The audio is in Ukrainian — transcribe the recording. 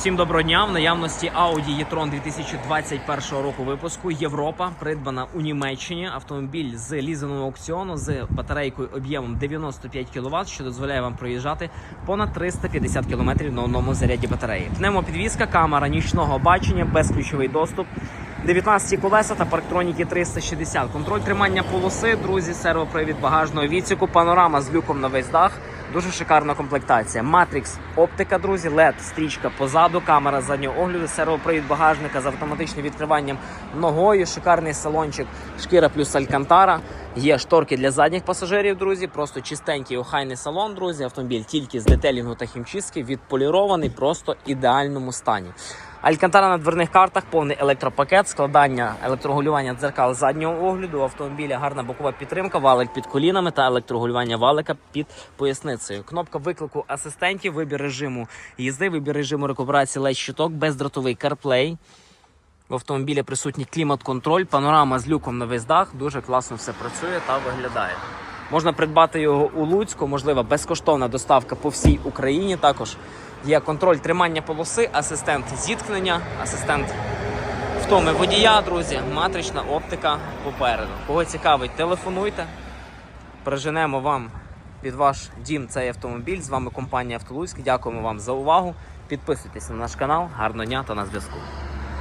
Всім доброго дня. В наявності Audi e-tron 2021 року випуску Європа придбана у Німеччині. Автомобіль з лізаного аукціону з батарейкою об'ємом 95 кВт, що дозволяє вам проїжджати понад 350 км на одному заряді батареї. Пневмопідвізка, камера нічного бачення, безключовий доступ. 19 колеса та парктроніки 360. Контроль тримання полоси, друзі, сервопривід багажного відсіку, панорама з люком на весь дах. Дуже шикарна комплектація. Matrix оптика, друзі, LED стрічка позаду, камера заднього огляду, сервопривід багажника з автоматичним відкриванням ногою, шикарний салончик, шкіра плюс алькантара. Є шторки для задніх пасажирів, друзі. Просто чистенький охайний салон, друзі. Автомобіль тільки з детелінгу та хімчистки, відполірований, просто в ідеальному стані. Алькантара на дверних картах, повний електропакет, складання електрогулювання дзеркал заднього огляду. Автомобіля гарна бокова підтримка, валик під колінами та електрогулювання валика під поясницею. Кнопка виклику асистентів, вибір режиму їзди, вибір режиму рекуперації ледь щиток, бездротовий CarPlay. В автомобілі присутній клімат-контроль, панорама з люком на весь. Дуже класно все працює та виглядає. Можна придбати його у Луцьку, можлива безкоштовна доставка по всій Україні. Також є контроль тримання полоси, асистент зіткнення, асистент втоми водія, друзі, матрична оптика попереду. Кого цікавить, телефонуйте. Приженемо вам під ваш дім цей автомобіль. З вами компанія Автолуцьк. Дякуємо вам за увагу. Підписуйтесь на наш канал. Гарного дня та на зв'язку.